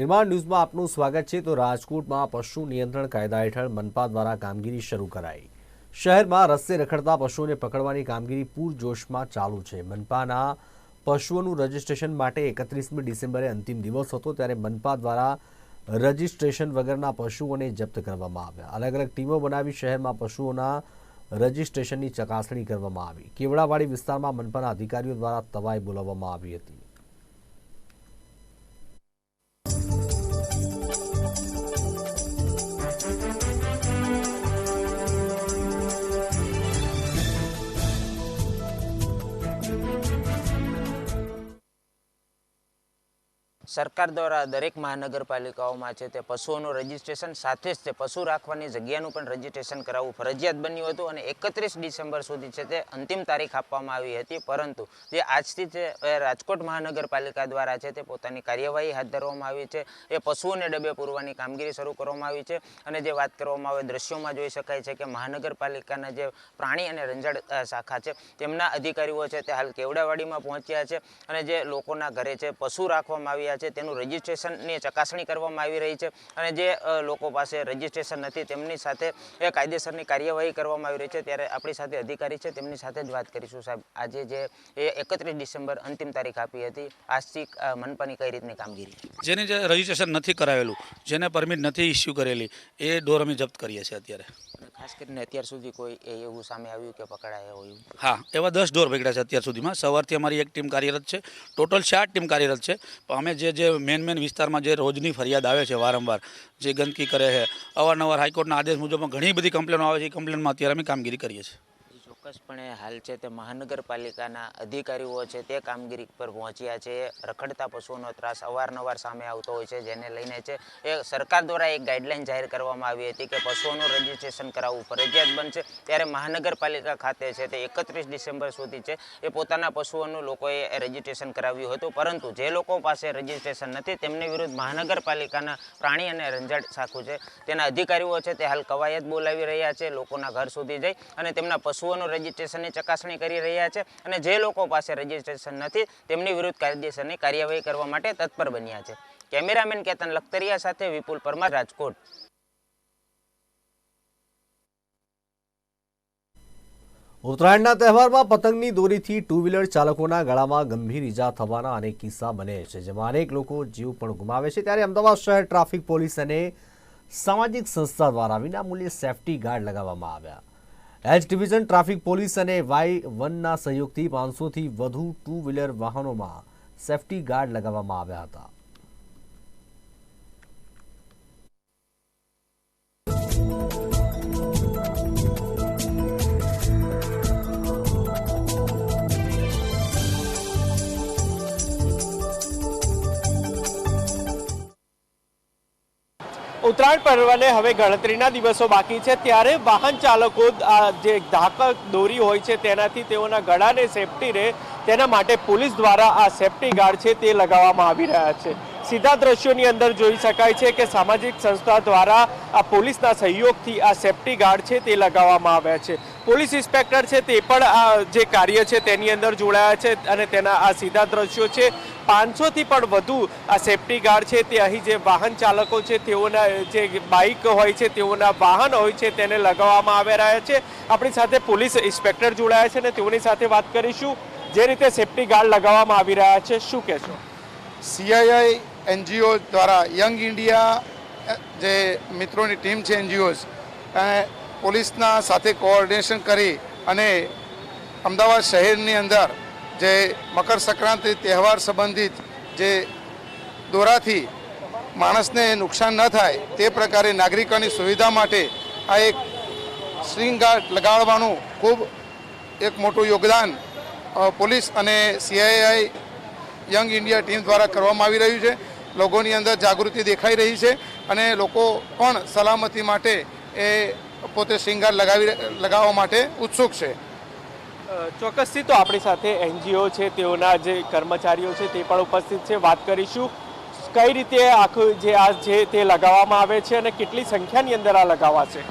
નિર્માણ ન્યૂઝમાં આપનું સ્વાગત છે તો રાજકોટમાં પશુ નિયંત્રણ કાયદા હેઠળ મનપા દ્વારા કામગીરી શરૂ કરાઈ. શહેરમાં રસ્તે રખડતા પશુઓને પકડવાની કામગીરી પૂરજોશમાં ચાલુ છે. મનપાના પશુઓનું રજીસ્ટ્રેશન માટે એકત્રીસમી ડિસેમ્બરે અંતિમ દિવસ હતો ત્યારે મનપા દ્વારા રજીસ્ટ્રેશન વગરના પશુઓને જપ્ત કરવામાં આવ્યા. અલગ અલગ ટીમો બનાવી શહેરમાં પશુઓના રજીસ્ટ્રેશનની ચકાસણી કરવામાં આવી. કેવડાવાડી વિસ્તારમાં મનપાના અધિકારીઓ દ્વારા તવાઈ બોલાવવામાં આવી હતી. સરકાર દ્વારા દરેક મહાનગરપાલિકાઓમાં છે તે પશુઓનું રજિસ્ટ્રેશન, સાથે જ તે પશુ રાખવાની જગ્યાનું પણ રજીસ્ટ્રેશન કરાવવું ફરજિયાત બન્યું હતું અને એકત્રીસ ડિસેમ્બર સુધી છે તે અંતિમ તારીખ આપવામાં આવી હતી. પરંતુ જે આજથી જે રાજકોટ મહાનગરપાલિકા દ્વારા છે તે પોતાની કાર્યવાહી હાથ ધરવામાં આવી છે. એ પશુઓને ડબે પૂરવાની કામગીરી શરૂ કરવામાં આવી છે. અને જે વાત કરવામાં આવે દ્રશ્યોમાં જોઈ શકાય છે કે મહાનગરપાલિકાના જે પ્રાણી અને રંજાડ શાખા છે તેમના અધિકારીઓ છે તે હાલ કેવડાવાડીમાં પહોંચ્યા છે. અને જે લોકોના ઘરે છે પશુ રાખવામાં આવ્યા છે તેનું રજિસ્ટ્રેશનની ચકાસણી કરવામાં આવી રહી છે અને જે લોકો પાસે રજિસ્ટ્રેશન નથી તેમની સાથે એ કાયદેસરની કાર્યવાહી કરવામાં આવી રહી છે. ત્યારે આપણી સાથે અધિકારી છે તેમની સાથે જ વાત કરીશું. સાહેબ આજે જે એ એકત્રીસ ડિસેમ્બર અંતિમ તારીખ આપી હતી આજથી મનપાની કઈ રીતની કામગીરી? જેને જે રજીસ્ટ્રેશન નથી કરાવેલું જેને પરમિટ નથી ઇસ્યુ કરેલી એ ડોર અમે જપ્ત કરીએ છીએ અત્યારે. ખાસ કરીને અત્યાર સુધી કોઈ એવું સામે આવ્યું કે પકડાયા હોય હા એવા દસ ડોર પકડ્યા છે અત્યાર સુધીમાં. સવારથી અમારી એક ટીમ કાર્યરત છે ટોટલ ચાર ટીમ કાર્યરત છે. પણ અમે જે જે મેન મેન વિસ્તારમાં જે રોજની ફરિયાદ આવે છે વારંવાર, જે ગંદકી કરે છે, અવારનવાર હાઈકોર્ટના આદેશ મુજબ ઘણી બધી કમ્પ્લેનો આવે છે. એ કમ્પ્લેનમાં અત્યારે અમે કામગીરી કરીએ છીએ. ચોક્કસપણે હાલ છે તે મહાનગરપાલિકાના અધિકારીઓ છે તે કામગીરી પર પહોંચ્યા છે. રખડતા પશુઓનો ત્રાસ અવારનવાર સામે આવતો હોય છે, જેને લઈને છે એ સરકાર દ્વારા એક ગાઈડલાઈન જાહેર કરવામાં આવી હતી કે પશુઓનું રજીસ્ટ્રેશન કરાવવું ફરજિયાત બનશે. ત્યારે મહાનગરપાલિકા ખાતે છે તે એકત્રીસ ડિસેમ્બર સુધી છે એ પોતાના પશુઓનું લોકોએ રજીસ્ટ્રેશન કરાવ્યું હતું. પરંતુ જે લોકો પાસે રજીસ્ટ્રેશન નથી, તેમની વિરુદ્ધ મહાનગરપાલિકાના પ્રાણી અને રંજાડ શાખું છે. તેના અધિકારીઓ છે તે હાલ કવાયત બોલાવી રહ્યા છે, લોકોના ઘર સુધી જઈ અને તેમના પશુઓનું રજીસ્ટ્રેશનની ચકાસણી કરી રહ્યા છે અને જે લોકો પાસે રજીસ્ટ્રેશન નથી, તેમની વિરુદ્ધ કાયદેસરની કાર્યવાહી કરવા માટે તત્પર બન્યા છે. કેમેરામેન કેતન લખતરિયા સાથે વિપુલ પરમાર, રાજકોટ. ઉત્તરાયણના તહેવારમાં પતંગની દોરીથી ટુ વ્હીલર ચાલકોના ગળામાં ગંભીર ઈજા થવાના અનેક કિસ્સા બને છે, જેમાં અનેક લોકો જીવ પણ ગુમાવે છે. ત્યારે અમદાવાદ શહેર ટ્રાફિક પોલીસ અને સામાજિક સંસ્થા દ્વારા વિનામૂલ્યે સેફટી ગાર્ડ લગાવવામાં આવ્યા. એચ ડિવિઝન ટ્રાફિક પોલીસ અને વાય વનના સહયોગથી પાંચસોથી વધુ ટુ વ્હીલર વાહનોમાં સેફટી ગાર્ડ લગાવવામાં આવ્યા હતા. ઉત્તરાયણ પર્વને હવે ગણતરીના દિવસો બાકી છે. ત્યારે વાહન ચાલકો જે ધાકક દોરી હોય છે, તેનાથી તેઓના ગળાને સેફટી રહે. તેના માટે પોલીસ દ્વારા આ સેફટી ગાર્ડ છે તે લગાવવામાં આવી રહ્યા છે. સીધા દ્રશ્યોની અંદર જોઈ શકાય છે કે સામાજિક સંસ્થા દ્વારા આ પોલીસના સહયોગથી આ સેફટી ગાર્ડ છે તે લગાવવામાં આવ્યા છે. પોલીસ ઇન્સ્પેક્ટર છે તે પણ આ જે કાર્ય છે તેની અંદર જોડાયા છે અને તેના આ સીધા દ્રશ્યો છે. પાંચસોથી પણ વધુ આ સેફટી ગાર્ડ છે તે અહીં જે વાહન ચાલકો છે તેઓના જે બાઇક હોય છે તેઓના વાહન હોય છે તેને લગાવવામાં આવી રહ્યા છે. આપણી સાથે પોલીસ ઇન્સ્પેક્ટર જોડાયા છે અને તેઓની સાથે વાત કરીશું જે રીતે સેફટી ગાર્ડ લગાવવામાં આવી રહ્યા છે. શું કહેશો? સીઆઈઆઈ એનજીઓ દ્વારા યંગ ઇન્ડિયા, જે મિત્રોની ટીમ છે એનજીઓઝ પોલીસના સાથે કોઓર્ડિનેશન કરી અને અમદાવાદ શહેરની અંદર જે મકર સંક્રાંતિ તહેવાર સંબંધિત જે દોરાથી માણસને નુકસાન ન થાય તે પ્રકારે નાગરિકોની સુવિધા માટે આ એક સ્ટ્રીંગાર્ડ લગાડવાનું ખૂબ એક મોટું યોગદાન પોલીસ અને સીઆઈઆઈ યંગ ઇન્ડિયા ટીમ દ્વારા કરવામાં આવી રહ્યું છે. લોકોની અંદર જાગૃતિ દેખાઈ રહી છે અને લોકો પણ સલામતી માટે એ પોતે શિંગાર લગાવી લગાવવા માટે ઉત્સુક છે. ચોક્કસથી તો આપણી સાથે એનજીઓ છે તેઓના જે કર્મચારીઓ છે તે પણ ઉપસ્થિત છે. વાત કરીશું કઈ રીતે આખું જે આ છે તે લગાવવામાં આવે છે અને કેટલી સંખ્યાની અંદર આ લગાવાશે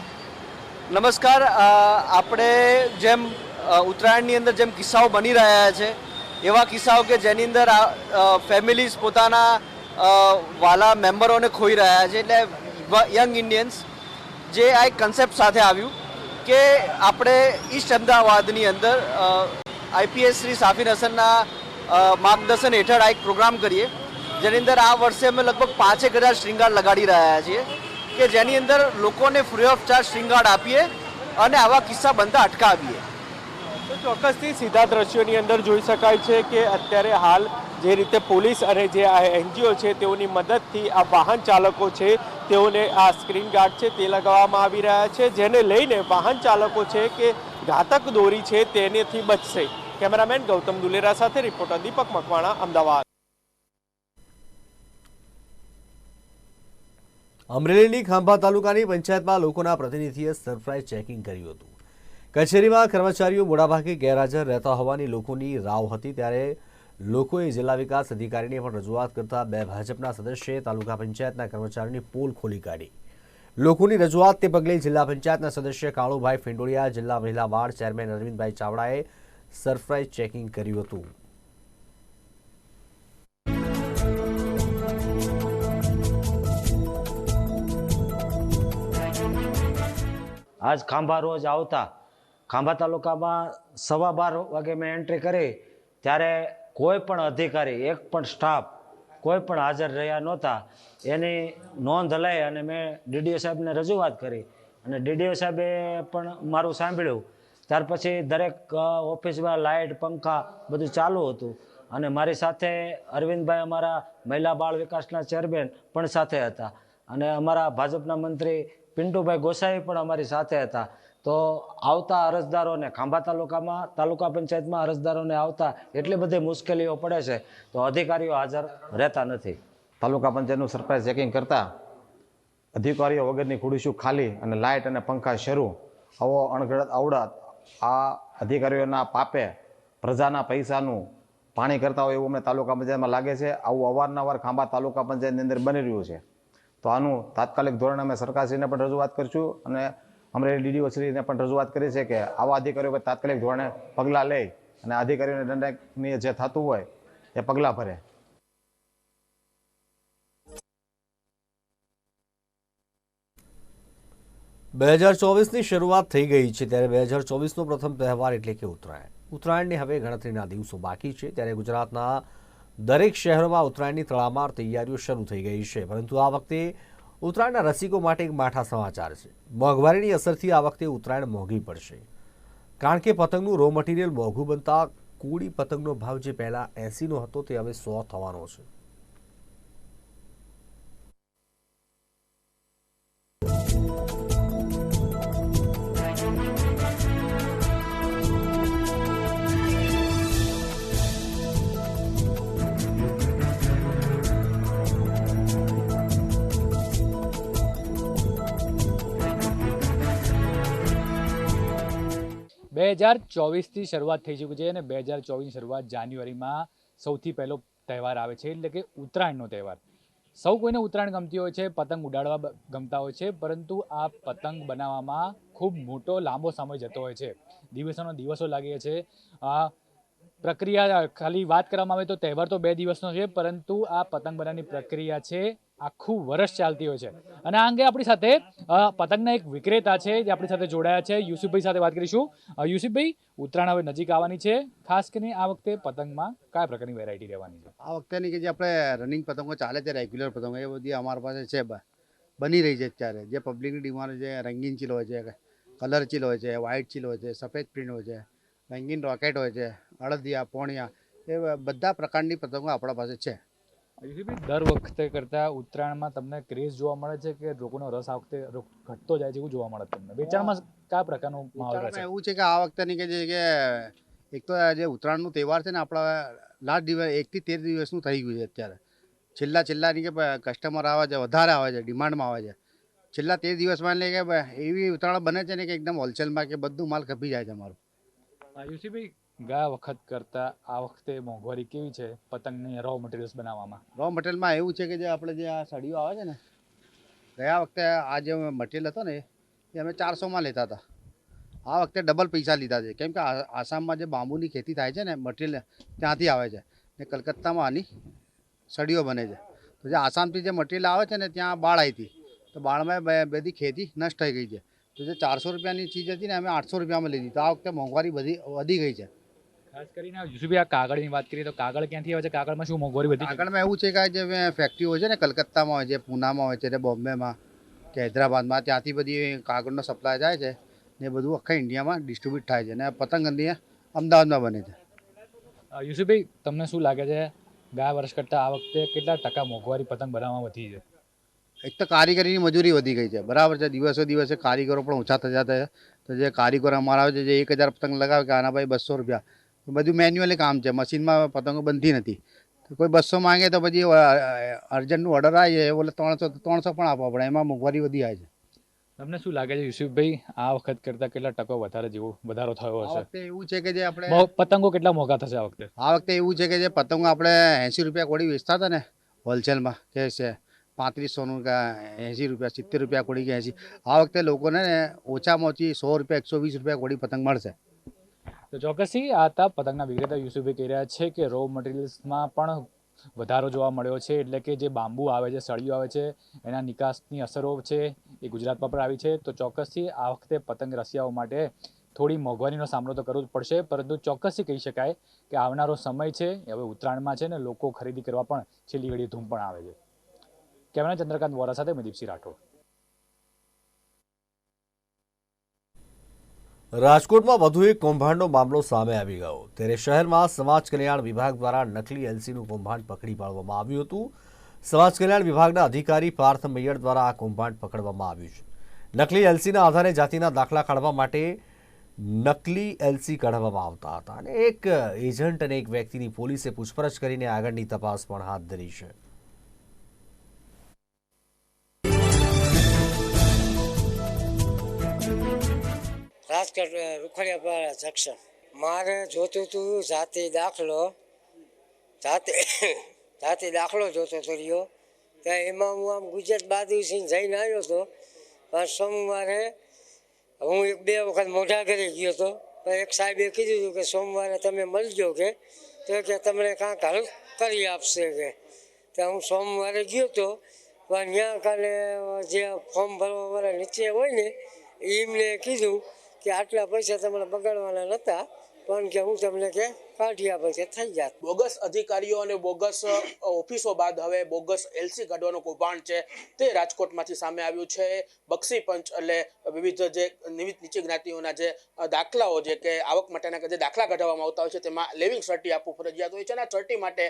નમસ્કાર આપણે જેમ ઉત્તરાયણની અંદર જેમ કિસ્સાઓ બની રહ્યા છે એવા કિસ્સાઓ કે જેની અંદર ફેમિલીઝ પોતાના વાલા મેમ્બરોને ખોઈ રહ્યા છે. એટલે યંગ ઇન્ડિયન્સ જે આ એક કન્સેપ્ટ સાથે આવ્યું કે આપણે ઈસ્ટ અમદાવાદની અંદર આઈપીએસ શ્રી સાફિર હસનના માર્ગદર્શન હેઠળ આ એક પ્રોગ્રામ કરીએ, જેની અંદર આ વર્ષે અમે લગભગ પાંચેક હજાર શ્રૃંગાર લગાડી રહ્યા છીએ, કે જેની અંદર લોકોને ફ્રી ઓફ ચાર્જ શૃંગાર આપીએ અને આવા કિસ્સા બનતા અટકાવીએ. તો ચોક્કસથી સીધા દ્રશ્યોની અંદર જોઈ શકાય છે કે અત્યારે હાલ જે રીતે પોલીસ અને જે આ એનજીઓ છે તેઓની મદદથી આ વાહન ચાલકો છે તેઓને આ સ્ક્રીન ગાર્ડ છે તે લગાવવામાં આવી રહ્યા છે, જેને લઈને વાહન ચાલકો છે કે ઘાતક દોરી છે તેનેથી બચશે. કેમેરામેન ગૌતમ દુલેરા સાથે રિપોર્ટર દીપક મકવાણા, અમદાવાદ. અમરેલીની ખાંભા તાલુકાની પંચાયતમાં લોકોના પ્રતિનિધિએ સરપ્રાઇઝ ચેકિંગ કર્યું હતું. કચેરીમાં કર્મચારીઓ મોટાભાગે ગેરહાજર રહેતા હોવાની લોકોની રાવ હતી, ત્યારે લોકોએ જિલ્લા વિકાસ અધિકારીને પણ રજૂઆત કરતા બે ભાજપના સદસ્યએ તાલુકા પંચાયતના કર્મચારીની પોલ ખોલી કાઢી. લોકોની રજૂઆતને પગલે જિલ્લા પંચાયતના સદસ્ય કાળુભાઈ ફિંડોળિયા, જિલ્લા મહિલા વાર્ડ ચેરમેન અરવિંદભાઈ ચાવડાએ સરપ્રાઇઝ ચેકિંગ કર્યું હતું. આજ ખાંભા રોજ આવતા. ખાંભા તાલુકામાં સવા બાર વાગે મેં એન્ટ્રી કરી. ત્યારે કોઈ પણ અધિકારી, એક પણ સ્ટાફ કોઈ પણ હાજર રહ્યા નહોતા. એની નોંધ લઈ અને મેં ડીડીઓ સાહેબને રજૂઆત કરી અને ડીડીઓ સાહેબે પણ મારું સાંભળ્યું. ત્યાર પછી દરેક ઓફિસમાં લાઇટ, પંખા બધું ચાલુ હતું અને મારી સાથે અરવિંદભાઈ અમારા મહિલા બાળ વિકાસના ચેરમેન પણ સાથે હતા. અને અમારા ભાજપના મંત્રી પિન્ટુભાઈ ગોસાઈ પણ અમારી સાથે હતા. તો આવતા અરજદારોને ખાંભા તાલુકામાં, તાલુકા પંચાયતમાં અરજદારોને આવતા એટલી બધી મુશ્કેલીઓ પડે છે તો અધિકારીઓ હાજર રહેતા નથી. તાલુકા પંચાયતનું સરપ્રાઇઝ ચેકિંગ કરતા અધિકારીઓ વગરની ખુડીશું ખાલી અને લાઇટ અને પંખા શરૂ. આવો અણઘડત આવડત આ અધિકારીઓના પાપે પ્રજાના પૈસાનું પાણી કરતા હોય એવું અમને તાલુકા પંચાયતમાં લાગે છે. આવું અવારનવાર ખાંભા તાલુકા પંચાયતની અંદર બની રહ્યું છે. તો આનું તાત્કાલિક ધોરણે અમે સરકારશ્રીને પણ રજૂઆત કરીશું અને અમરેલી ડીડીઓ શ્રીને પણ રજૂઆત કરી છે કે આવા અધિકારીઓ પર તાત્કાલિક ધોરણે પગલાં લે અને અધિકારીઓને દંડકની જે થતું હોય એ પગલાં ભરે. બે હજાર ચોવીસની શરૂઆત થઈ ગઈ છે ત્યારે બે હજાર ચોવીસનો પ્રથમ તહેવાર એટલે કે ઉત્તરાયણ. ઉત્તરાયણની હવે ગણતરીના દિવસો બાકી છે ત્યારે ગુજરાતના દરેક શહેરોમાં ઉત્તરાયણની તડામાર તૈયારીઓ શરૂ થઈ ગઈ છે. પરંતુ આ વખતે ઉત્તરાયણના રસિકો માટે એક માઠા સમાચાર છે. મોંઘવારીની અસરથી આ વખતે ઉત્તરાયણ મોંઘી પડશે. કારણ કે પતંગનું રો મટીરિયલ મોંઘું બનતા કોળી પતંગનો ભાવ જે પહેલાં એંસીનો હતો તે હવે સો થવાનો છે. હજાર ચોવીસથી શરૂઆત થઈ ચૂકી છે અને બે હજાર ચોવીસની શરૂઆત જાન્યુઆરીમાં સૌથી પહેલો તહેવાર આવે છે, એટલે કે ઉત્તરાયણનો તહેવાર. સૌ કોઈને ઉત્તરાયણ ગમતી હોય છે, પતંગ ઉડાડવા ગમતા હોય છે, પરંતુ આ પતંગ બનાવવામાં ખૂબ મોટો, લાંબો સમય જતો હોય છે. દિવસોનો દિવસો લાગે છે. આ પ્રક્રિયા, ખાલી વાત કરવામાં આવે તો તહેવાર તો બે દિવસનો છે, પરંતુ આ પતંગ બનાવવાની પ્રક્રિયા છે આખું વર્ષ ચાલતી હોય છે. અને આ અંગે આપણી સાથે પતંગના એક વિક્રેતા છે, જે આપણી સાથે જોડાયા છે. યુસુફભાઈ સાથે વાત કરીશું. યુસુફભાઈ, ઉત્તરાયણ હવે નજીક આવવાની છે. ખાસ કરીને આ વખતે પતંગમાં કયા પ્રકારની વેરાયટી રહેવાની છે? આ વખતેની કે જે આપણે રનિંગ પતંગો ચાલે છે રેગ્યુલર પતંગો, એ બધી અમારી પાસે છે બની રહી છે અત્યારે. જે પબ્લિકની ડિમાન્ડ છે, રંગીન ચીલ હોય છે કલર ચીલ હોય છે વ્હાઇટ ચીલ હોય છે, સફેદ પ્રિન્ટ હોય છે, રંગીન રોકેટ હોય છે અળદિયા પોણિયા, એ બધા પ્રકારની પતંગો આપણા પાસે છે. દર વખતે કરતા ઉત્તરાયણમાં તમને ક્રેઝ જોવા મળે છે કે લોકોનો રસ આ વખતે ઘટતો જાય છે એવું જોવા મળે છે તમને. વેચાણમાં કયા પ્રકારનો માહોલ રહે છે? એવું છે કે આ વખતેની કે જે કે એક તો જે ઉત્તરાયણનો તહેવાર છે ને આપણા લાસ્ટ દિવસ એકથી તેર દિવસનું થઈ ગયું છે અત્યારે. છેલ્લા છેલ્લાની કે કસ્ટમર આવે છે વધારે આવે છે ડિમાન્ડમાં આવે છે. છેલ્લા તેર દિવસમાં એટલે કે એવી ઉત્તરાયણ બને છે ને કે એકદમ હોલસેલમાં કે બધું માલ ખપી જાય છે અમારું. અ, યુસુફભાઈ ગયા વખત કરતા આ વખતે મોંઘવારી કેવી છે? પતંગની રો મટીરિયલ્સ બનાવવામાં. રો મટીરિયલમાં એવું છે કે જે આપણે જે આ સળીઓ આવે છે ને, ગયા વખતે આ જે મટીરિયલ હતો ને એ અમે ચારસોમાં લેતા હતા. આ વખતે ડબલ પૈસા લીધા છે. કેમ કે આસામમાં જે બાંબુની ખેતી થાય છે ને મટીરિયલ ત્યાંથી આવે છે ને કલકત્તામાં આની સળીઓ બને છે. તો જે આસામથી જે મટીરિયલ આવે છે ને, ત્યાં બાળ આવી હતી. તો બાળમાં બધી ખેતી નષ્ટ થઈ ગઈ છે. તો જે ચારસો રૂપિયાની ચીજ હતી ને, અમે આઠસો રૂપિયામાં લીધી. તો આ વખતે મોંઘવારી બધી વધી ગઈ છે. ખાસ કરીને યુસુફભાઈ આ કાગળની વાત કરીએ તો કાગળ ક્યાંથી આવે છે? કાગળમાં શું મોંઘવારી વધી કાગળમાં એવું છે કે જે ફેક્ટરીઓ છે ને કલકત્તામાં હોય છે પૂનામાં હોય છે ને બોમ્બેમાં કે હૈદરાબાદમાં ત્યાંથી બધી કાગળનો સપ્લાય જાય છે ને એ બધું આખા ઇન્ડિયામાં ડિસ્ટ્રીબ્યુટ થાય છે ને પતંગ અહીંયા અમદાવાદમાં બને છે. યુસુફભાઈ તમને શું લાગે છે? ગયા વર્ષ કરતાં આ વખતે કેટલા ટકા મોંઘવારી પતંગ બનાવવામાં વધી છે? એક તો કારીગરીની મજૂરી વધી ગઈ છે. બરાબર છે દિવસે દિવસે કારીગરો પણ ઓછા થતા છે. તો જે કારીગરો અમારા આવે છે જે એક હજાર પતંગ લગાવે કે આના ભાઈ બસો રૂપિયા. બધું મેન્યુઅલી કામ છે. મશીનમાં પતંગો બનતી નથી. કોઈ બસો માંગે તો પછી અર્જન્ટનું ઓર્ડર આવી જાય બોલે ત્રણસો ત્રણસો પણ આપવા પડે. એમાં મોંઘવારી વધી જાય છે. તમને શું લાગે છે યુસુફભાઈ આ વખત કરતાં કેટલા ટકો વધારે જેવો વધારો થયો હશે? એવું છે કે જે આપણે પતંગો કેટલા મોંઘા થશે આ વખતે? આ વખતે એવું છે કે જે પતંગો આપણે એંસી રૂપિયા કોડી વેચતા હતા ને હોલસેલમાં કે છે પાંત્રીસોનું કે એંસી રૂપિયા સિત્તેર રૂપિયા કોડી કે એંસી આ વખતે લોકોને ઓછામાં ઓછી સો રૂપિયા એકસો વીસ રૂપિયા કોડી પતંગ મળશે. તો ચોક્કસથી આ હતા પતંગના વિક્રેતા યુસુફે કહી રહ્યા છે કે રો મટીરિયલ્સમાં પણ વધારો જોવા મળ્યો છે, એટલે કે જે બાંબુ આવે છે, સળિયું આવે છે, એના નિકાસની અસરો છે એ ગુજરાતમાં પણ આવી છે. તો ચોક્કસથી આ વખતે પતંગ રસિયાઓ માટે થોડી મોંઘવારીનો સામનો તો કરવો જ પડશે, પરંતુ ચોક્કસથી કહી શકાય કે આવનારો સમય છે હવે ઉત્તરાયણમાં છે ને લોકો ખરીદી કરવા પણ છેલ્લી ઘડી ધૂમ પણ આવે છે. કેમેરા ચંદ્રકાંત વોરા સાથે મદીપસિંહ રાઠોડ. રાજકોટમાં વધુ એક કૌભાંડનો મામલો સામે આવી ગયો. ત્યારે શહેરમાં સમાજ કલ્યાણ વિભાગ દ્વારા નકલી એલસીનું કૌભાંડ પકડી પાડવામાં આવ્યું હતું. સમાજ કલ્યાણ વિભાગના અધિકારી પાર્થ મૈયર દ્વારા આ કૌભાંડ પકડવામાં આવ્યું છે. નકલી એલસીના આધારે જાતિના દાખલા કાઢવા માટે નકલી એલસી કાઢવામાં આવતા હતા. અને એક એજન્ટ અને એક વ્યક્તિની પોલીસે પૂછપરછ કરીને આગળની તપાસ પણ હાથ ધરી છે. રાજકોટ રૂખડિયા પર જંકશન મારે જોતું હતું જાતિ દાખલો, જાતિ જાતિ દાખલો જોતો હતો રહ્યો. ત્યાં એમાં હું આમ ગુજરાત બાજુ જઈને આવ્યો હતો પણ સોમવારે હું એક બે વખત મોઢા ઘરે ગયો હતો પણ એક સાહેબે કીધું હતું કે સોમવારે તમે મળજો કે, તો કે તમને કાંઈક હલ કરી આપશે કે. ત્યાં હું સોમવારે ગયો હતો પણ ત્યાં કાલે જે ફોર્મ ભરવાવાળા નીચે હોય ને, એમને કીધું કે આટલા પૈસા તમારે બગાડવાના નહોતા પણ કે હું તમને કે કાઢી આપે છે થઈ જાત. બોગસ અધિકારીઓ અને બોગસ ઓફિસો બાદ હવે બોગસ એલસી કાઢવાનું કૌભાંડ છે. તે રાજકોટમાંથી સામે આવ્યું છે. બક્ષી પંચ એટલે વિવિધ જે નિવિધ નીચી જ્ઞાતિઓના જે દાખલાઓ જે કે આવક માટેના જે દાખલા કઢાવવામાં આવતા હોય છે તેમાં લિવિંગ સર્ટી આપવું ફરજિયાત હોય છે અને આ સર્ટી માટે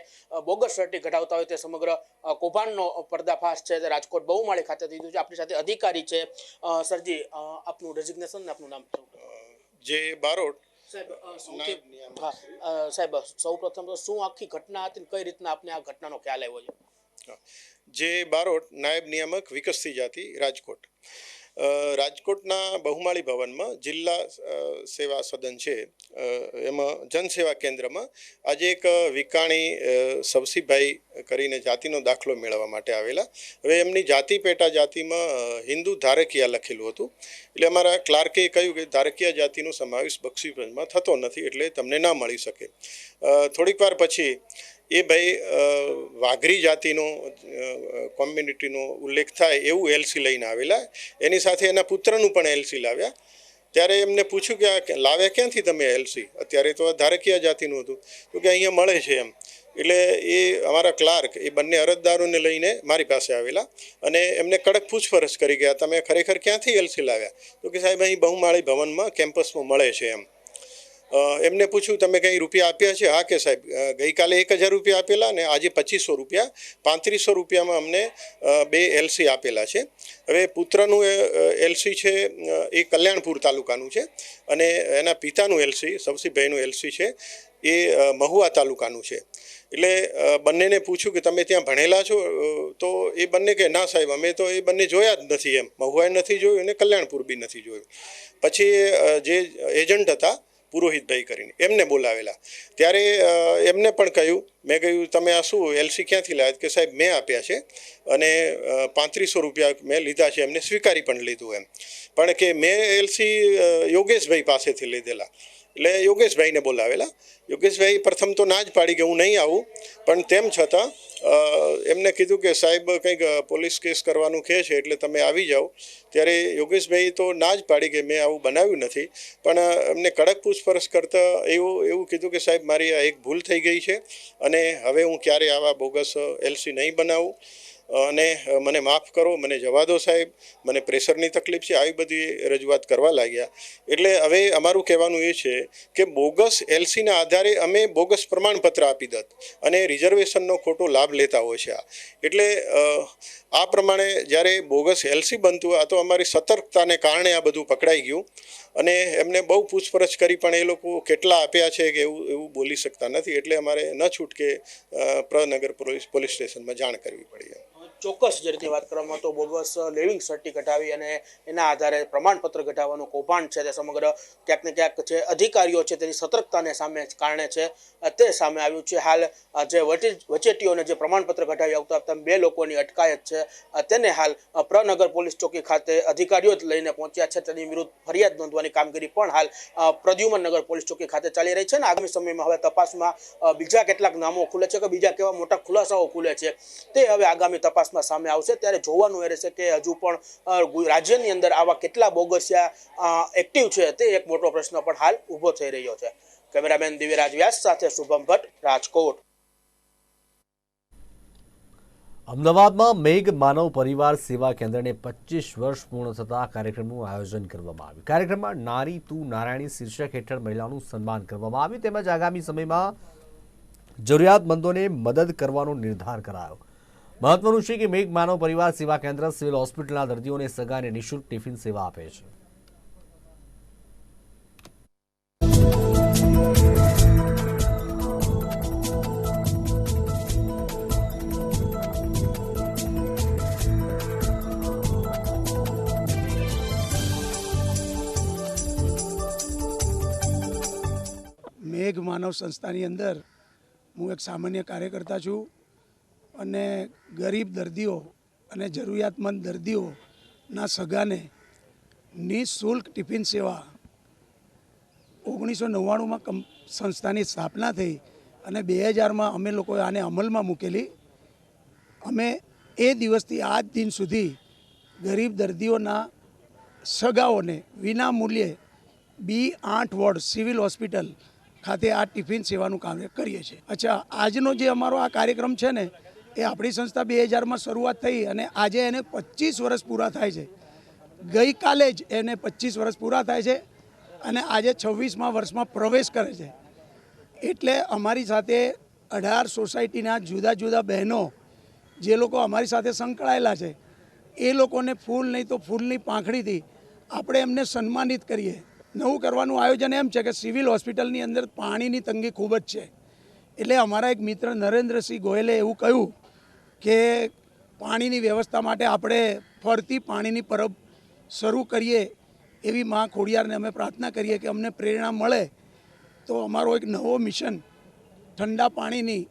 બોગસ સર્ટી કઢાવતા હોય તે સમગ્ર કૌભાંડનો પર્દાફાશ છે. તે રાજકોટ બહુમાળી ખાતે દીધું છે. આપણી સાથે અધિકારી છે સરજી આપનું રેઝિગ્નેશન આપનું નામ જે બારોટ સાહેબ સૌથી સાહેબ સૌ પ્રથમ તો શું આખી ઘટના હતી કઈ રીતના આપને આ ઘટનાનો ખ્યાલ આવ્યો છે? જે બારોટ નાયબ નિયામક વિકસતી જાતિ રાજકોટ. રાજકોટના બહુમાળી ભવનમાં જિલ્લા સેવા સદન છે. એમાં જનસેવા કેન્દ્રમાં આજે એક વિકાણી સવસીભાઈ કરીને જાતિનો દાખલો મેળવવા માટે આવેલા. હવે એમની જાતિ પેટા જાતિમાં હિન્દુ ધારકિયા લખેલું હતું. એટલે અમારા ક્લાર્કે કહ્યું કે ધારકિયા જાતિનો સમાવેશ બક્ષીપંચમાં થતો નથી એટલે તમને ના મળી શકે. થોડીક વાર પછી એ ભાઈ વાઘરી જાતિનો કોમ્યુનિટીનો ઉલ્લેખ થાય એવું એલસી લઈને આવેલા. એની સાથે એના પુત્રનું પણ એલસી લાવ્યા. ત્યારે એમને પૂછ્યું કે આ લાવ્યા ક્યાંથી તમે એલસી અત્યારે તો ધારકીયા જાતિનું હતું. તો કે અહીંયા મળે છે એમ. એટલે એ અમારા ક્લાર્ક, એ બંને અરજદારોને લઈને મારી પાસે આવેલા. અને એમને કડક પૂછપરછ કરી ગયા તમે ખરેખર ક્યાંથી એલસી લાવ્યા? તો કે સાહેબ, અહીં બહુમાળી ભવનમાં કેમ્પસમાં મળે છે એમ. એમને પૂછ્યું, તમે કંઈ રૂપિયા આપ્યા છે? હા કે સાહેબ ગઈકાલે એક હજાર રૂપિયા આપેલા ને આજે પચીસો રૂપિયા, પાંત્રીસો રૂપિયામાં અમને બે એલસી આપેલા છે. હવે પુત્રનું એલસી છે એ કલ્યાણપુર તાલુકાનું છે અને એના પિતાનું એલસી સવસીભાઈનું એલસી છે, એ મહુવા તાલુકાનું છે. એટલે બંનેને પૂછ્યું કે, તમે ત્યાં ભણેલા છો? તો એ બંને કે, ના સાહેબ, અમે તો એ બંને જોયા જ નથી એમ. મહુવાએ નથી જોયું અને કલ્યાણપુર બી નથી જોયું. પછી જે એજન્ટ હતા પુરોહિતભાઈ કરીને, એમને બોલાવેલા. ત્યારે એમને પણ કહ્યું, મેં કહ્યું, તમે આ શું એલસી ક્યાંથી લાવ્યા કે સાહેબ, મેં આપ્યા છે અને પાંત્રીસો રૂપિયા મેં લીધા છે, એમને સ્વીકારી પણ લીધું એમ. પણ કે મેં એલસી યોગેશભાઈ પાસેથી લીધેલા. એટલે યોગેશભાઈને બોલાવેલા. યોગેશભાઈ પ્રથમ તો ના જ પાડી કે હું નહીં આવું, પણ તેમ છતાં એમને કીધું કે સાહેબ કંઈક પોલીસ કેસ કરવાનું કહે છે એટલે તમે આવી જાઓ. ત્યારે યોગેશભાઈ તો ના જ પાડી કે મેં આવું બનાવ્યું નથી. પણ એમને કડક પૂછપરછ કરતાં એવું એવું કીધું કે સાહેબ મારી આ એક ભૂલ થઈ ગઈ છે અને હવે હું ક્યારે આવા બોગસ એલસી નહીં બનાવું. અને મને માફ કરો, મને જવા દો સાહેબ. મને પ્રેશરની તકલીફ છે, આવી બધી રજૂઆત કરવા લાગ્યા. એટલે હવે અમારું કહેવાનું એ છે કે બોગસ એલસીના આધારે અમે બોગસ પ્રમાણપત્ર આપી દત અને રિઝર્વેશનનો ખોટો લાભ લેતા હોય છે આ. એટલે આ પ્રમાણે જ્યારે બોગસ એલસી બનતું આ તો અમારી સતર્કતાને કારણે આ બધું પકડાઈ ગયું. અને એમને બહુ પૂછપરછ કરી પણ એ લોકો કેટલા આપ્યા છે કે એવું એવું બોલી શકતા નથી. એટલે અમારે ન છૂટકે પ્રનગર પોલીસ પોલીસ સ્ટેશનમાં જાણ કરવી પડી ચોક્કસ જે રીતે વાત કરવામાં તો બોગસ લિવિંગ સર્ટી ઘટાવી અને એના આધારે પ્રમાણપત્ર ઘટાડવાનું કૌભાંડ છે તે સમગ્ર ક્યાંક ને ક્યાંક જે અધિકારીઓ છે તેની સતર્કતાને સામે કારણે છે. તે સામે આવ્યું છે. હાલ જે વચેટીઓને જે પ્રમાણપત્ર ઘટાવી આવતા આવતા બે લોકોની અટકાયત છે. તેને હાલ પ્રનગર પોલીસ ચોકી ખાતે અધિકારીઓ જ લઈને પહોંચ્યા છે. તેની વિરુદ્ધ ફરિયાદ નોંધવાની કામગીરી પણ હાલ પ્રદ્યુમન નગર પોલીસ ચોકી ખાતે ચાલી રહી છે અને આગામી સમયમાં હવે તપાસમાં બીજા કેટલાક નામો ખુલે છે કે બીજા કેવા મોટા ખુલાસાઓ ખુલે છે તે હવે આગામી તપાસમાં સામે આવશે. ત્યારે જોવાનું એ રહેશે કે હજુ પણ રાજ્યની અંદર આવા કેટલા બોગસિયા એક્ટિવ છે તે એક મોટો પ્રશ્ન પણ હાલ ઊભો થઈ રહ્યો છે. કેમેરામેન દિવ્યરાજ વ્યાસ સાથે શુભમ ભટ્ટ, રાજકોટ. અમદાવાદમાં મેઘ માનવ પરિવાર સેવા કેન્દ્રને પચીસ વર્ષ પૂર્ણ થતા કાર્યક્રમનું આયોજન કરવામાં આવ્યું. કાર્યક્રમમાં નારી તું નારાયણી શીર્ષક હેઠળ મહિલાઓનું સન્માન કરવામાં આવ્યું. તેમજ આગામી સમયમાં જરૂરિયાતમંદોને મદદ કરવાનો નિર્ધાર કરાયો. મહત્વનું છે કે મેઘ માનવ પરિવાર સેવા કેન્દ્ર, સિવિલ હોસ્પિટલના દર્દીઓને સગાને નિઃશુલ્ક ટિફિન સેવા આપે છે. મેઘ માનવ સંસ્થાની અંદર હું એક સામાન્ય કાર્યકર્તા છું. અને ગરીબ દર્દીઓ અને જરૂરિયાતમંદ દર્દીઓના સગાને નિઃશુલ્ક ટિફિન સેવા ઓગણીસો નવ્વાણુંમાં કં સંસ્થાની સ્થાપના થઈ અને બે હજારમાં અમે લોકોએ આને અમલમાં મૂકેલી. અમે એ દિવસથી આજ દિન સુધી ગરીબ દર્દીઓના સગાઓને વિના મૂલ્યે બી આઠ વોર્ડ સિવિલ હોસ્પિટલ ખાતે આ ટિફિન સેવાનું કામ કરીએ છીએ. અચ્છા, આજનો જે અમારો આ કાર્યક્રમ છે ને એ આપણી સંસ્થા બે હજારમાં શરૂઆત થઈ અને આજે એને પચીસ વર્ષ પૂરા થાય છે. ગઈકાલે જ એને પચીસ વર્ષ પૂરા થાય છે અને આજે છવ્વીસમાં વર્ષમાં પ્રવેશ કરે છે. એટલે અમારી સાથે અઢાર સોસાયટીના જુદા જુદા બહેનો, જે લોકો અમારી સાથે સંકળાયેલા છે, એ લોકોને ફૂલ નહીં તો ફૂલની પાંખડીથી આપણે એમને સન્માનિત કરીએ. નવું કરવાનું આયોજન એમ છે કે સિવિલ હોસ્પિટલની અંદર પાણીની તંગી ખૂબ જ છે. એટલે અમારા એક મિત્ર નરેન્દ્રસિંહ ગોયલે એવું કહ્યું કે પાણીની વ્યવસ્થા માટે આપણે ફરતી પાણીની પરબ શરૂ કરીએ એવી માં ખોડિયારને અમે પ્રાર્થના કરીએ કે અમને પ્રેરણા મળે તો અમારો એક નવો મિશન ઠંડા પાણીની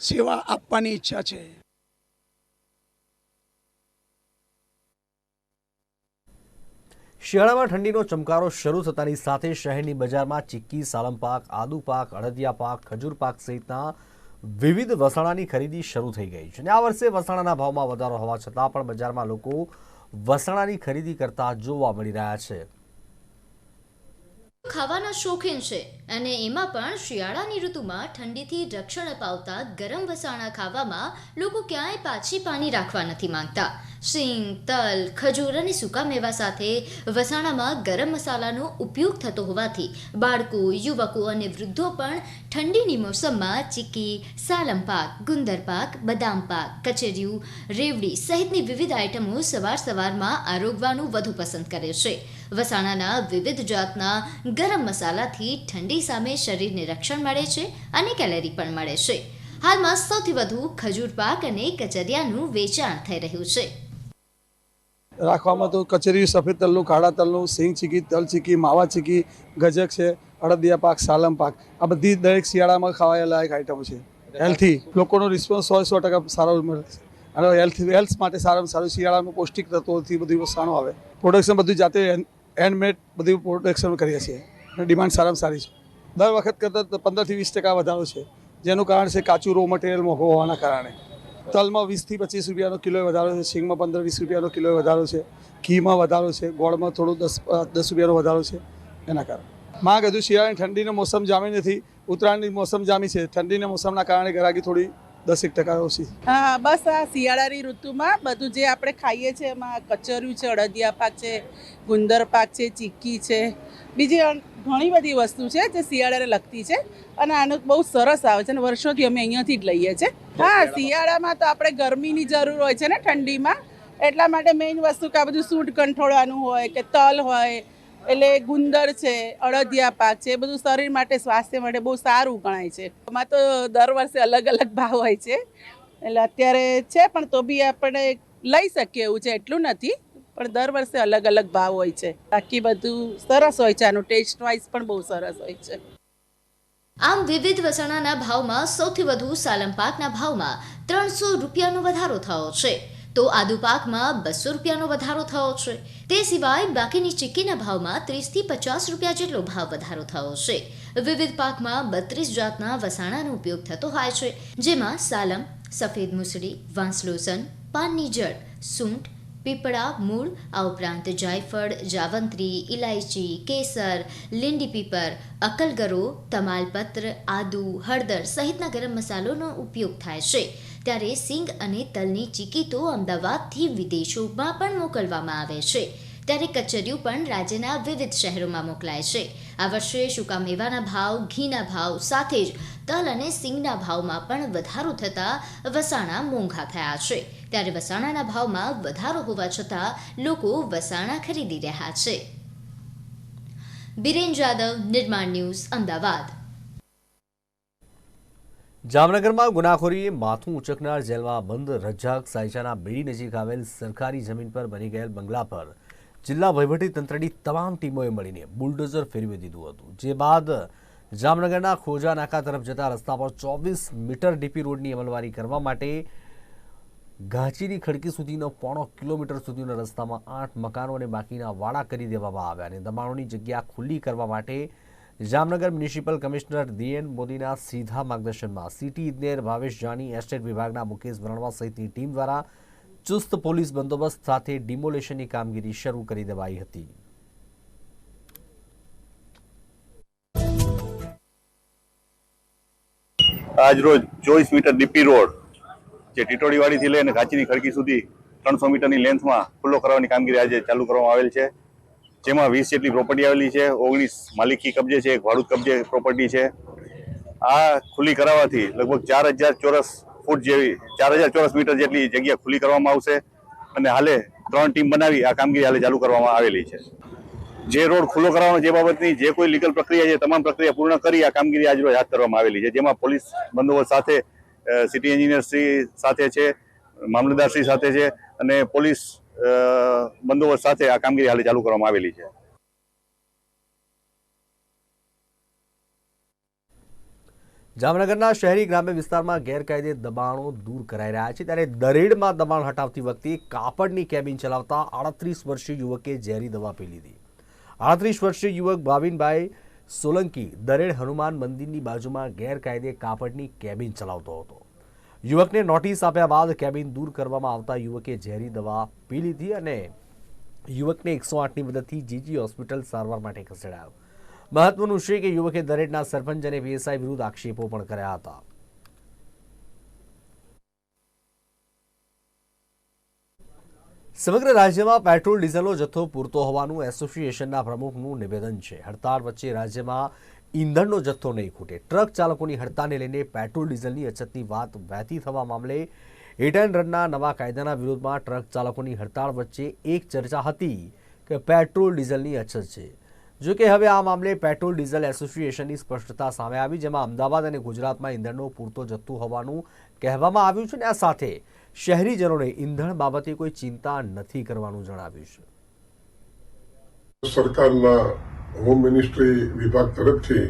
સેવા આપવાની ઈચ્છા છે. શિયાળામાં ઠંડીનો ચમકારો શરૂ થતાની સાથે શહેરની બજારમાં ચીક્કી સાલમ પાક આદુ પાક અડદિયા પાક, ખજૂર પાક સહિતના વિવિધ વસાણાની ખરીદી શરૂ થઈ ગઈ છે. અને આ વર્ષે વસાણાના ભાવમાં વધારો હોવા છતાં પણ બજારમાં લોકો વસાણાની ખરીદી કરતા જોવા મળી રહ્યા છે. ખાવાના શોખીન છે અને એમાં પણ શિયાળાની ઋતુમાં ઠંડીથી રક્ષણ અપાવતા ગરમ વસાણા ખાવામાં લોકો ક્યાંય પાછી પાણી રાખવા નથી માંગતા. સિંગ, તલ, ખજૂર અને સૂકા મેવા સાથે વસાણામાં ગરમ મસાલાનો ઉપયોગ થતો હોવાથી બાળકો, યુવકો અને વૃદ્ધો પણ ઠંડીની મોસમમાં ચીકી, સાલમ પાક, ગુંદર પાક, બદામ પાક, કચેરિયું, રેવડી સહિતની વિવિધ આઇટમો સવાર સવારમાં આરોગવાનું વધુ પસંદ કરે છે. વસાણાના વિવિધ જાતના ગરમ મસાલાથી ઠંડી સામે શરીરને રક્ષણ મળે છે અને કેલેરી પણ મળે છે. હાલમાં સૌથી વધુ ખજૂર પાક અને કચરિયાનું વેચાણ થઈ રહ્યું છે. રાખવામાં તો કચેરી સફેદ તલનું, કાળા તલનું, સિંગ ચીકી, તલ ચીકી, માવા ચીકી, ગજક છે, અડદિયા પાક, સાલમ પાક. આ બધી દરેક શિયાળામાં ખાવાય લાયક આઈટમો છે. હેલ્થી લોકોનો રિસ્પોન્સ સો સો ટકા સારો મળે છે. અને હેલ્થ હેલ્થ માટે સારામાં સારું શિયાળામાં પૌષ્ટિક તત્વોથી બધું વસાણો આવે. પ્રોડક્શન બધું જાતે હેન્ડમેડ બધું પ્રોડક્શન કરીએ છીએ અને ડિમાન્ડ સારામાં સારી છે. દર વખત કરતાં પંદરથી વીસ ટકા વધારો છે. જેનું કારણ છે કાચું રો મટીરિયલ મોંઘું હોવાના કારણે. તલમાં વીસથી પચીસ રૂપિયાનો કિલો વધારો છે. સિંગમાં પંદર વીસ રૂપિયાનો કિલો વધારો છે. ઘીમાં વધારો છે. ગોળમાં થોડું દસ દસ રૂપિયાનો વધારો છે. એના કારણે. માંગ હજુ શિયાળાની ઠંડીનો મોસમ જામી નથી. ઉત્તરાયણની મોસમ જામી છે. ઠંડીના મોસમના કારણે ગરાગી થોડી દસેક ટકા ઓછી. હા બસ આ શિયાળાની ઋતુમાં બધું જે આપણે ખાઈએ છીએ એમાં કચરિયું છે અડદિયા પાક છે ગુંદર પાક છે ચીક્કી છે બીજી ઘણી બધી વસ્તુ છે જે શિયાળાને લગતી છે અને આનું બહુ સરસ આવે છે અને વર્ષોથી અમે અહીંયાથી જ લઈએ છીએ હા શિયાળામાં. તો આપણે ગરમીની જરૂર હોય છે ને ઠંડીમાં એટલા માટે મેઇન વસ્તુ કે આ બધું સૂટ કંઠોળવાનું હોય કે તલ હોય એટલે ગુંદર છે અડદિયા પાક છે, એ બધું શરીર માટે, સ્વાસ્થ્ય માટે બહુ સારું ગણાય છે. એમાં તો દર વર્ષે અલગ અલગ ભાવ હોય છે. એટલે અત્યારે છે, પણ તો બી આપણે લઈ શકીએ એવું છે, એટલું નથી. પણ દર વર્ષે અલગ અલગ ભાવ હોય છે. બાકી બધું સરસ હોય છે, આનું ટેસ્ટ વાઇઝ પણ બહુ સરસ હોય છે. આમ વિવિધ વસાણાના ભાવમાં સૌથી વધુ સાલમ પાકના ભાવમાં ત્રણસો રૂપિયાનો વધારો થયો છે. તો આદુ પાકમાં બસો રૂપિયાનો વધારો થયો છે. તે સિવાય બાકીની ચીક્કીના ભાવમાં ત્રીસથી પચાસ રૂપિયા જેટલો ભાવ વધારો થયો છે. વિવિધ પાકમાં બત્રીસ જાતના વસાણાનો ઉપયોગ થતો હોય છે, જેમાં સાલમ, સફેદ મુસળી વાંસલોસન પાનની જળ, સૂંઠ, પીપળા, મૂળ, આ ઉપરાંત જાયફળ, જાવંત્રી ઇલાયચી કેસર, લીંડી પીપર અકલગરો તમાલપત્ર, આદુ, હળદર સહિતના ગરમ મસાલોનો ઉપયોગ થાય છે. ત્યારે સિંગ અને તલની ચીકી તો અમદાવાદથી વિદેશોમાં પણ મોકલવામાં આવે છે. ત્યારે કચરિયું પણ રાજ્યના વિવિધ શહેરોમાં મોકલાય છે. આ વર્ષે સૂકા મેવાના ભાવ, ઘીના ભાવ સાથે જ તલ અને સિંગના ભાવમાં પણ વધારો થતાં વસાણા મોંઘા થયા છે. ત્યારે વસાણાના ભાવમાં વધારો હોવા છતાં લોકો વસાણા ખરીદી રહ્યા છે. બિરેન જાદવ, નિર્માણ ન્યૂઝ, અમદાવાદ. જામનગરમાં ગુનાખોરીએ માથું ઉચકનાર જેલમાં બંધ રજાક સાયચાના બેડી નજીક આવેલ સરકારી જમીન પર બની ગયેલ બંગલા પર જિલ્લા વહીવટીતંત્રની તમામ ટીમોએ મળીને બુલડોઝર ફેરવી દીધું હતું, જે બાદ જામનગરના ખોજા નાકા તરફ જતા રસ્તા પર ચોવીસ મીટર ડીપી રોડની અમલવારી કરવા માટે ઘાંચીની ખડકી સુધીનો પોણો કિલોમીટર સુધીના રસ્તામાં આઠ મકાનો અને બાકીના વાડા કરી દેવામાં આવ્યા અને દબાણોની જગ્યા ખુલ્લી કરવા માટે જામનગર મ્યુનિસિપલ કમિશનર ડીએન મોદીના સીધા માર્ગદર્શનમાં સિટી ઇજનેર ભાવેશ જાની એસ્ટેટ વિભાગના મુકેશ વરણવા સહિતની ટીમ દ્વારા ચુસ્ત પોલીસ બંદોબસ્ત સાથે ડિમોલેશનની કામગીરી શરૂ કરી દેવાઈ હતી. આજ રોજ ચોવીસ મીટર ડીપી રોડ, જે ટીટોડીવાડીથી લઈને ઘાચીની ખડકી સુધી ત્રણસો મીટરની લેન્થમાં ખુલ્લો કરવાની કામગીરી આજે ચાલુ કરવામાં આવેલ છે. જેમાં વીસ જેટલી પ્રોપર્ટી આવેલી છે, ઓગણીસ માલિકી કબજે છે, એક ભાડુત કબજે પ્રોપર્ટી છે. આ ખુલ્લી કરાવવાથી લગભગ ચાર હજાર ચોરસ ફૂટ જેવી, ચાર હજાર ચોરસ મીટર જેટલી જગ્યા ખુલ્લી કરવામાં આવશે અને હાલે ત્રણ ટીમ બનાવી આ કામગીરી હાલે ચાલુ કરવામાં આવેલી છે. જે રોડ ખુલ્લો કરાવવાનો જે બાબતની જે કોઈ લીગલ પ્રક્રિયા છે તમામ પ્રક્રિયા પૂર્ણ કરી આ કામગીરી આજરોજ હાથ ધરવામાં આવેલી છે. જેમાં પોલીસ બંદોબસ્ત સાથે સિટી એન્જિનિયર શ્રી સાથે છે મામલતદારશ્રી સાથે છે અને પોલીસ બંદોબસ્ત સાથે આ કામગીરી હાલે ચાલુ કરવામાં આવેલી છે. જામનગરના શહેરી ગ્રામ્ય વિસ્તારમાં ગેરકાયદે દબાણો દૂર કરાઈ રહ્યા છે. ત્યારે દરેડમાં દબાણ હટાવતી વખતે કાપડની કેબિન ચલાવતા આડત્રીસ વર્ષીય યુવકે ઝેરી દવા પી લીધી. આડત્રીસ વર્ષીય યુવક ભાવિનભાઈ સોલંકી દરેડ હનુમાન મંદિરની બાજુમાં ગેરકાયદે કાપડની કેબિન ચલાવતો હતો. યુવકને નોટિસ આપ્યા બાદ કેબિન દૂર કરવામાં આવતા યુવકે ઝેરી દવા પી લીધી અને યુવકને એકસો આઠની મદદથી જીજી હોસ્પિટલ સારવાર માટે ખસેડાયો. મહત્વનું છે કે યુવકે દરેડના સરપંચ અને પીએસઆઈ વિરુદ્ધ આક્ષેપો પણ કર્યા હતા. સમગ્ર રાજ્યમાં પેટ્રોલ ડીઝલનો જથ્થો પૂરતો હોવાનું એસોસિએશનના પ્રમુખનું નિવેદન છે. હડતાળ વચ્ચે રાજ્યમાં ઈંધણનો જથ્થો નહીં ખૂટે. ટ્રક ચાલકોની હડતાળને લઈને પેટ્રોલ, ડીઝલની અછતની વાત વહેતી થવા મામલે હિટ એન્ડ રનના નવા કાયદાના વિરોધમાં ટ્રક ચાલકોની હડતાળ વચ્ચે એક ચર્ચા હતી કે પેટ્રોલ, ડીઝલની અછત છે. જો કે હવે આ મામલે પેટ્રોલ, ડીઝલ એસોસિએશનની સ્પષ્ટતા સામે આવી, જેમાં અમદાવાદ અને ગુજરાતમાં ઈંધણનો પૂરતો જથ્થો હોવાનું કહેવામાં આવ્યું છે અને આ સાથે શહેરીજનોને ઈંધણ બાબતે કોઈ ચિંતા નથી કરવાનું જણાવ્યું છે. સરકારના હોમ મિનિસ્ટ્રી વિભાગ તરફથી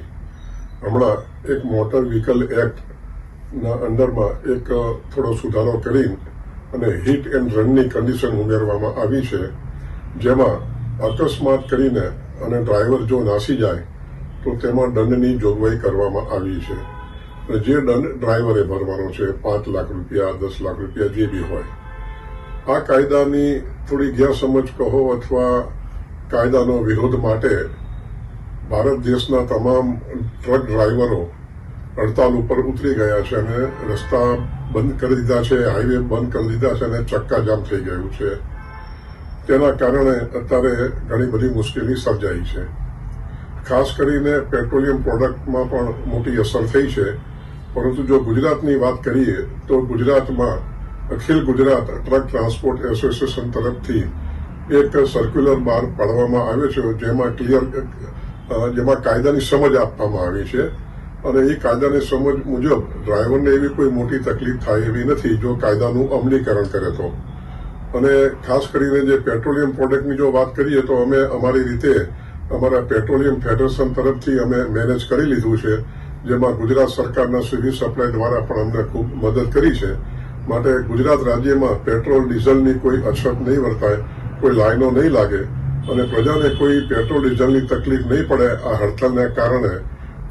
હમણાં એક મોટર વ્હીકલ એક્ટના અંડરમાં એક થોડો સુધારો કરી અને હિટ એન્ડ રનની કન્ડિશન ઉમેરવામાં આવી છે. જેમાં અકસ્માત કરીને અને ડ્રાઈવર જો નાસી જાય, તો તેમાં દંડની જોગવાઈ કરવામાં આવી છે. જે દંડ ડ્રાઈવરે ભરવાનો છે, પાંચ લાખ રૂપિયા, દસ લાખ રૂપિયા જે બી હોય. આ કાયદાની થોડી ગેરસમજ કહો અથવા કાયદાનો વિરોધ માટે ભારત દેશના તમામ ટ્રક ડ્રાઈવરો હડતાલ ઉપર ઉતરી ગયા છે અને રસ્તા બંધ કરી દીધા છે, હાઈવે બંધ કરી દીધા છે અને ચક્કાજામ થઈ ગયું છે. તેના કારણે અત્યારે ઘણી બધી મુશ્કેલી સર્જાઈ છે. ખાસ કરીને પેટ્રોલિયમ પ્રોડક્ટમાં પણ મોટી અસર થઈ છે. પરંતુ જો ગુજરાતની વાત કરીએ તો ગુજરાતમાં Akhil Gujarat truck transport association તરફથી એક સર્ક્યુલર બહાર પાડવામાં આવ્યો છે, જેમાં ક્લિયર જેમાં કાયદાની સમજ આપવામાં આવી છે. અને એ કાયદાની સમજ મુજબ ડ્રાઈવરને એવી કોઈ મોટી તકલીફ થાય એવી નથી જો કાયદાનું અમલીકરણ કરે તો. અને ખાસ કરીને જે પેટ્રોલિયમ પ્રોડક્ટની જો વાત કરીએ તો અમે અમારી રીતે અમારા પેટ્રોલિયમ ફેડરેશન તરફથી અમે મેનેજ કરી લીધું છે, જેમાં ગુજરાત સરકારના સિવિલ સપ્લાય દ્વારા પણ અમને ખૂબ મદદ કરી છે. માટે ગુજરાત રાજ્યમાં પેટ્રોલ, ડીઝલની કોઈ અછત નહીં વર્તાય, કોઈ લાઈનો નહીં લાગે. અને પ્રજાને કોઈ પેટ્રોલ, ડીઝલની તકલીફ નહીં પડે આ હડતાલને કારણે,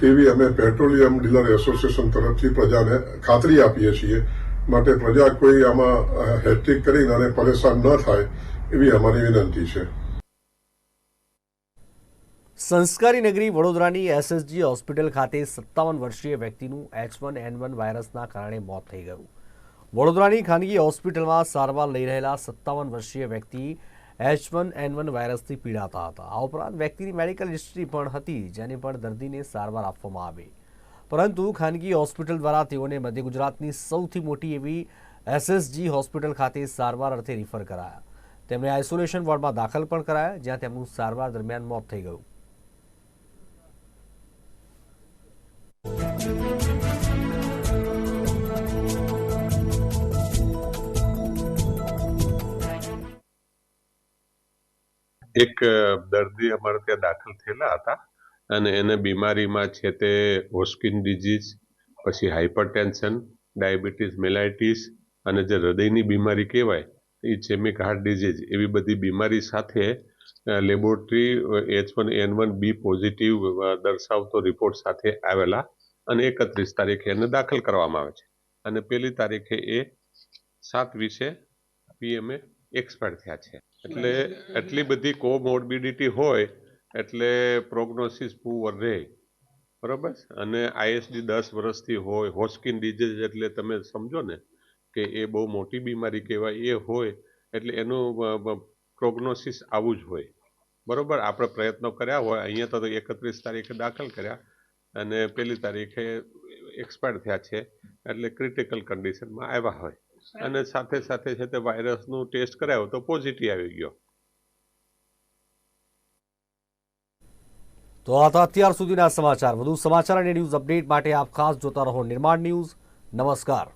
તેવી અમે પેટ્રોલિયમ ડીલર એસોસિએશન તરફથી પ્રજાને ખાતરી આપીએ છીએ. માટે પ્રજા કોઈ આમાં હેટ્રિક કરીને અને પરેશાન ન થાય એવી અમારી વિનંતી છે. સંસ્કારી નગરી વડોદરાની એસએસજી હોસ્પિટલ ખાતે સત્તાવન વર્ષીય વ્યક્તિનું એચ વન એન વન વાયરસના કારણે મોત થઈ ગયું. વડોદરાની ખાનગી હોસ્પિટલમાં સારવાર લઈ રહેલા સત્તાવન વર્ષીય વ્યક્તિ એચ વન એન વન વાયરસથી પીડાતા હતા. આ ઉપરાંત વ્યક્તિની મેડિકલ હિસ્ટ્રી પણ હતી, જેને પણ દર્દીને સારવાર આપવામાં આવી. પરંતુ ખાનગી હોસ્પિટલ દ્વારા તેઓને મધ્ય ગુજરાતની સૌથી મોટી એવી એસએસજી હોસ્પિટલ ખાતે સારવાર અર્થે રિફર કરાયા. તેમણે આઇસોલેશન વોર્ડમાં દાખલ પણ કરાયા, જ્યાં તેમનું સારવાર દરમિયાન મોત થઈ ગયું. એક દર્દી અમારે ત્યાં દાખલ થયેલા હતા અને એને બીમારીમાં છે તે હોસ્કિન ડિઝીઝ, પછી હાઇપરટેન્શન ડાયાબિટીસ, મેલાઇટીસ અને જે હૃદયની બીમારી કહેવાય, એ ચેમિક હાર્ટ ડિઝીઝ એવી બધી બીમારી સાથે laboratory H one N one B positive દર્શાવતો report સાથે આવેલા અને એકત્રીસ તારીખે એને દાખલ કરવામાં આવે છે. અને પહેલી તારીખે એ સાત વીસે પીએમએ એક્સપાયર થયા છે. એટલે એટલી બધી કોમોર્બિડિટી હોય, એટલે પ્રોગ્નોસિસ પુઅર રહે બરાબર? અને આઈએસડી દસ વર્ષથી હોય, હોસ્કિન ડિઝીઝ એટલે તમે સમજો ને કે એ બહુ મોટી બીમારી કહેવાય, એ હોય, એટલે એનું પ્રોગ્નોસિસ આવું જ હોય. બરાબર? આપણે પ્રયત્નો કર્યા હોય, અહીંયા તો એકત્રીસ તારીખે દાખલ કર્યા અને પહેલી તારીખે એક્સપાયર થયા છે, એટલે ક્રિટિકલ કન્ડિશનમાં આવ્યા હોય. અને સાથે સાથે છે તે વાયરસનું ટેસ્ટ કરાયો તો પોઝિટિવ આવી ગયો. તો આ હતા અત્યાર સુધીના સમાચાર. વધુ સમાચાર અને ન્યૂઝ અપડેટ માટે આપ ખાસ જોતા રહો નિર્માણ ન્યૂઝ. નમસ્કાર.